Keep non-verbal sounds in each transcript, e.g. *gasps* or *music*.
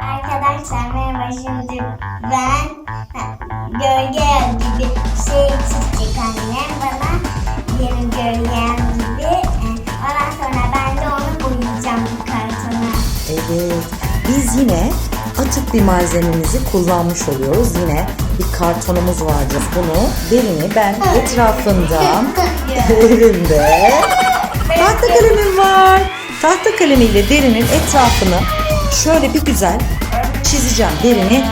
Arkadaşlar merhaba şimdi ben gölge gibi şey çizecek annem bana benim gölgem gibi. E, Ondan sonra ben de onu boyayacağım bu kartona. Evet. Biz yine atık bir malzememizi kullanmış oluyoruz. Yine bir kartonumuz vardır. Bunu derini ben etrafından *laughs* elimde tahta kalemim var. Tahta kalemiyle derinin etrafını şöyle bir güzel çizeceğim. Derini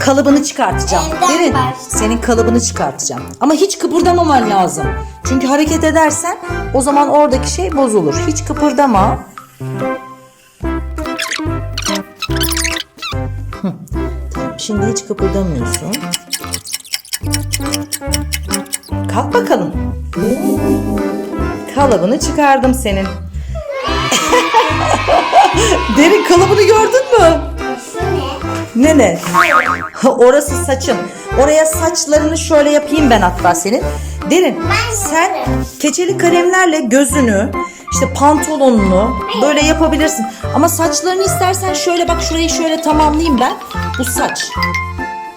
kalıbını çıkartacağım. Derin senin kalıbını çıkartacağım. Ama hiç kıpırdamaman lazım. Çünkü hareket edersen o zaman oradaki şey bozulur. Hiç kıpırdama. Şimdi hiç kıpırdamıyorsun. Kalk bakalım. Kalıbını çıkardım senin. *laughs* Derin kalıbını gördün mü? Ne ne? Orası saçın. Oraya saçlarını şöyle yapayım ben hatta senin. Derin sen keçeli kalemlerle gözünü işte pantolonunu böyle yapabilirsin. Ama saçlarını istersen şöyle bak şurayı şöyle tamamlayayım ben. Bu saç.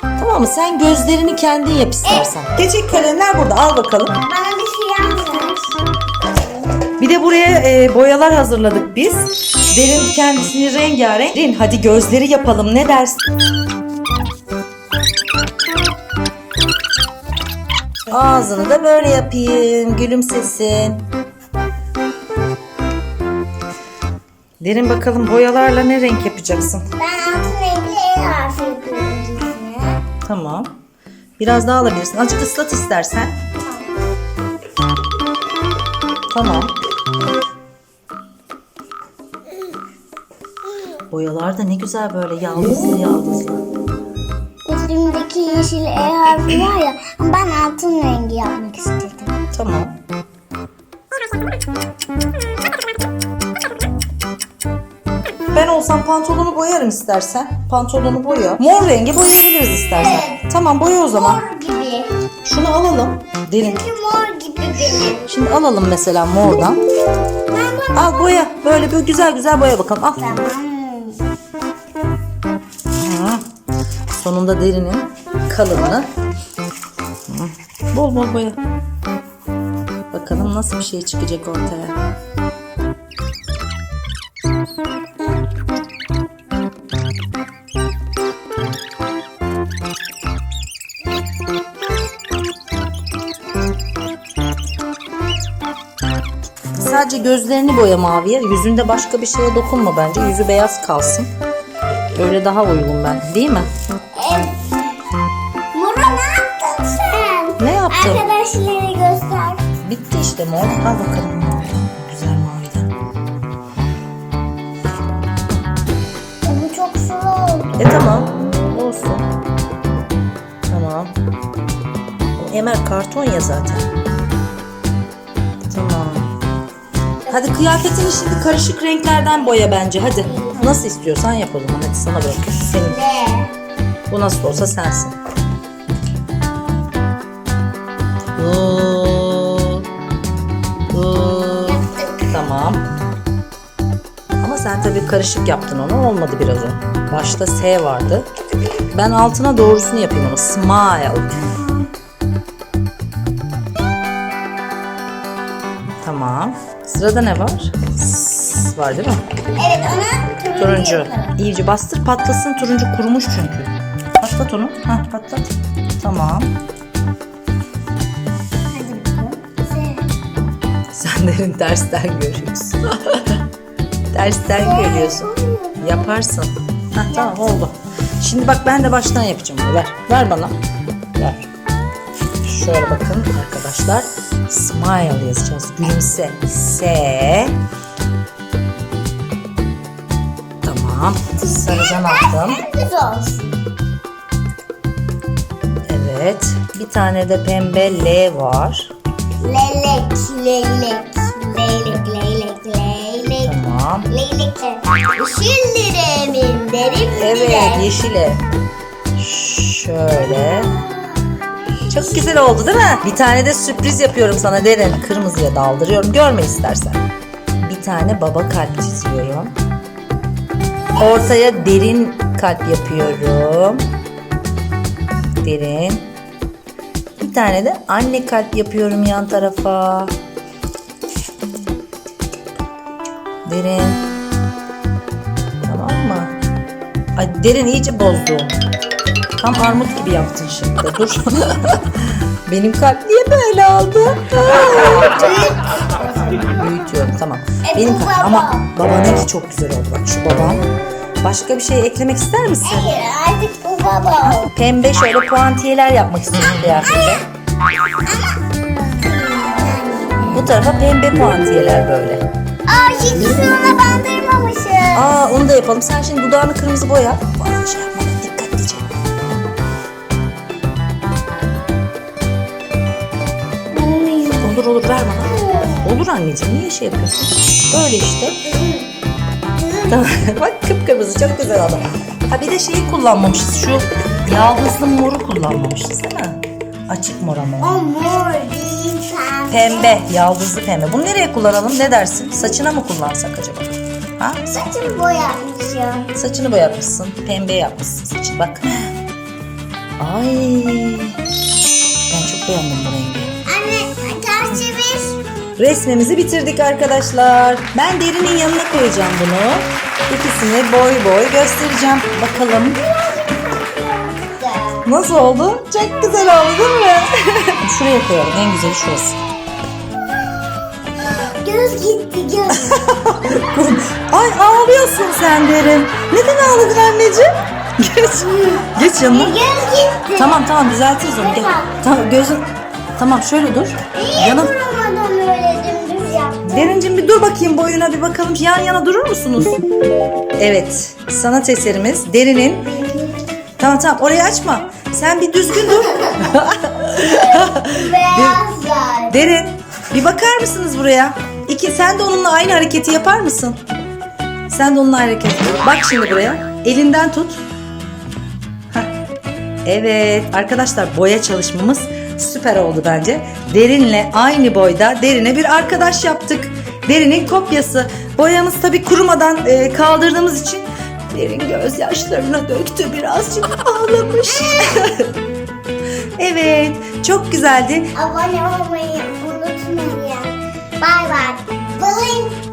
Tamam mı? Sen gözlerini kendin yap istersen. Keçeli kalemler burada al bakalım. Bana bir şey yapsın. Bir de buraya e, boyalar hazırladık biz. Derin kendisini rengarenk. Derin hadi gözleri yapalım ne dersin? Ağzını da böyle yapayım. Gülümsesin. Derin bakalım boyalarla ne renk yapacaksın? Ben altın renkli E harfi yapıyorum. Tamam. Biraz daha alabilirsin. Azıcık ıslat istersen. Tamam. Boyalar da ne güzel böyle yaldızlı yaldızlı. Üstümdeki yeşil E harfi var ya ben altın rengi yapmak istedim. Tamam. Ben olsam pantolonu boyarım istersen. Pantolonu boya. Mor rengi boyayabiliriz istersen. Tamam boya o zaman. Mor gibi. Şunu alalım. Derin. Çünkü mor gibi benim. Şimdi alalım mesela mordan. Al boya. Böyle bir güzel güzel boya bakalım. Al. Tamam. Sonunda derinin kalıbını. Hı. Bol bol boya. Bakalım nasıl bir şey çıkacak ortaya. Sadece gözlerini boya maviye. Yüzünde başka bir şeye dokunma bence. Yüzü beyaz kalsın. Öyle daha uygun ben. Değil mi? Arkadaşları göster. Bitti işte mor. Al bakalım. Güzel maviden. Bu çok sulu oldu. E tamam. Olsun. Tamam. Emel karton ya zaten. Tamam. Hadi kıyafetini şimdi karışık renklerden boya bence. Hadi. Nasıl istiyorsan yap o zaman. Hadi sana bırakıyorum. Senin. Bu nasıl olsa sensin. Tamam. Ama sen tabii karışık yaptın onu. Olmadı biraz o. Başta S vardı. Ben altına doğrusunu yapayım onu. Smile. Tamam. Sırada ne var? S var değil mi? evet ona turuncu. Turuncu. yapalım. İyice bastır patlasın. Turuncu kurumuş çünkü. Patlat onu. Hah patlat. Tamam. Derin tersten görüyorsun. *laughs* tersten görüyorsun. Yaparsın. Hah tamam oldu. Şimdi bak ben de baştan yapacağım bunu. Ver. Ver bana. Ver. Şöyle bakın arkadaşlar. Smile yazacağız. Gülümse. S. Tamam. Sarıdan olsun. Evet. Bir tane de pembe L var. Leylek, leylek, leylek, leylek, leylek. Tamam. Leylekler. Yeşillerim, derim Evet yeşile. Şöyle. Çok güzel oldu değil mi? Bir tane de sürpriz yapıyorum sana derin. Kırmızıya daldırıyorum. Görme istersen. bir tane baba kalp çiziyorum. Ortaya derin kalp yapıyorum. Derin. Bir tane de anne kalp yapıyorum yan tarafa. Derin. Tamam mı? Ay derin iyice bozdu. Tam armut gibi yaptın şimdi. Dur. *laughs* Benim kalp niye böyle oldu? Büyütüyorum tamam. Benim kalp ama babanınki çok güzel oldu bak şu babam. Başka bir şey eklemek ister misin? Hayır artık bu baba. Pembe şöyle puantiyeler yapmak istiyorum kıyafete. Bu tarafa pembe puantiyeler böyle. Aa şişesini ona bandırmamışım. Aa onu da yapalım. Sen şimdi dudağını kırmızı boya. Bana şey yapmadan dikkatlice. Olur olur ver bana. Olur anneciğim niye şey yapıyorsun? Böyle işte. Tamam. *laughs* Bak kıpkırmızı çok güzel oldu. Ha bir de şeyi kullanmamışız. Şu yaldızlı moru kullanmamışız değil mi? Açık mor ama. o. Mor değil pembe. Pembe, yaldızlı pembe. Bunu nereye kullanalım? Ne dersin? Saçına mı kullansak acaba? Ha? Saçımı boyatmışım. Saçını boyatmışsın. Pembe yapmışsın saçı bak. *gasps* Ay. Ben çok beğendim bu rengi. Resmimizi bitirdik arkadaşlar. Ben derinin yanına koyacağım bunu. İkisini boy boy göstereceğim. Bakalım nasıl oldu? Çok güzel oldu değil mi? *laughs* Şuraya koyalım. En güzeli şurası. Göz gitti göz. *laughs* Ay ağlıyorsun sen derin. Neden ağladın anneciğim? *laughs* Geç. Geç yanına. göz gitti. Tamam tamam düzeltiriz onu. Gel. Tamam. Gözün. Tamam şöyle dur. Niye Derincim bir dur bakayım boyuna bir bakalım. Yan yana durur musunuz? Evet. Sanat eserimiz derinin. Tamam tamam orayı açma. Sen bir düzgün dur. *laughs* Beyazlar. Derin bir bakar mısınız buraya? İki sen de onunla aynı hareketi yapar mısın? Sen de onunla aynı hareketi. Bak şimdi buraya. Elinden tut. Evet arkadaşlar boya çalışmamız süper oldu bence. Derinle aynı boyda derine bir arkadaş yaptık. Derinin kopyası. Boyamız tabii kurumadan e, kaldırdığımız için derin gözyaşlarına döktü birazcık ağlamış. *laughs* evet çok güzeldi. Abone olmayı unutmayın. Bay bay. Bling